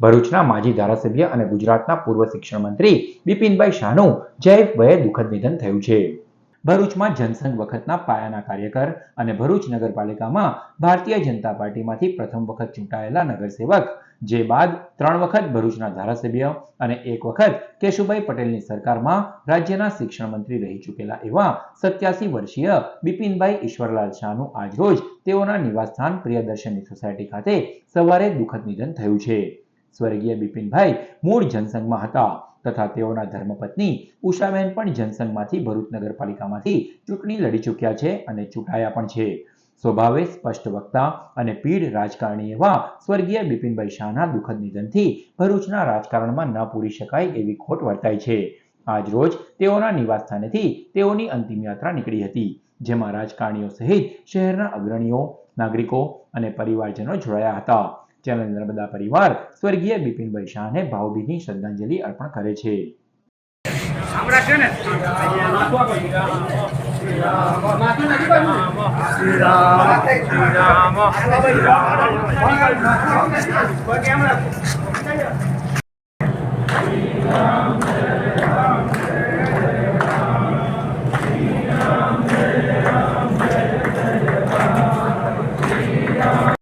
ભરૂચના માજી ધારાસભ્ય અને ગુજરાતના પૂર્વ શિક્ષણ મંત્રી બિપિનભાઈ શાહનું જૈવ દુઃખદ નિધન થયું છે. ભરૂચમાં જનસંઘ વખતના પાયાના કાર્યકર અને ભરૂચ નગરપાલિકામાં ભારતીય જનતા પાર્ટીમાંથી પ્રથમ વખત ચૂંટાયેલા નગરસેવક, જે બાદ ત્રણ વખત ભરૂચના ધારાસભ્ય અને એક વખત કેશુભાઈ પટેલની સરકારમાં રાજ્યના શિક્ષણ મંત્રી રહી ચૂકેલા એવા સત્યાસી વર્ષીય બિપિનભાઈ ઈશ્વરલાલ શાહનું આજરોજ તેઓના નિવાસસ્થાન પ્રિયદર્શની સોસાયટી ખાતે સવારે દુઃખદ નિધન થયું છે. સ્વર્ગીય બિપિનભાઈ મૂળ જનસંઘમાં હતા તથા તેઓના ધર્મપત્ની ઉષાબેન પણ જનસંઘમાંથી ભરૂચ નગરપાલિકામાંથી ચૂંટણી લડી ચૂક્યા છે અને ચૂંટાયા પણ છે. સ્વભાવે સ્પષ્ટ વક્તા અને પીઢ રાજકારણી એવા સ્વર્ગીય બિપિનભાઈ શાહના દુઃખદ નિધનથી ભરૂચના રાજકારણમાં ન પૂરી શકાય એવી ખોટ વર્તાય છે. આજ રોજ તેઓના નિવાસસ્થાનેથી તેઓની અંતિમ યાત્રા નીકળી હતી, જેમાં રાજકારણીઓ સહિત શહેરના અગ્રણીઓ, નાગરિકો અને પરિવારજનો જોડાયા હતા. ચેનલ નર્મદા પરિવાર સ્વર્ગીય બિપિનભાઈ શાહને ભાવભીની શ્રદ્ધાંજલિ અર્પણ કરે છે.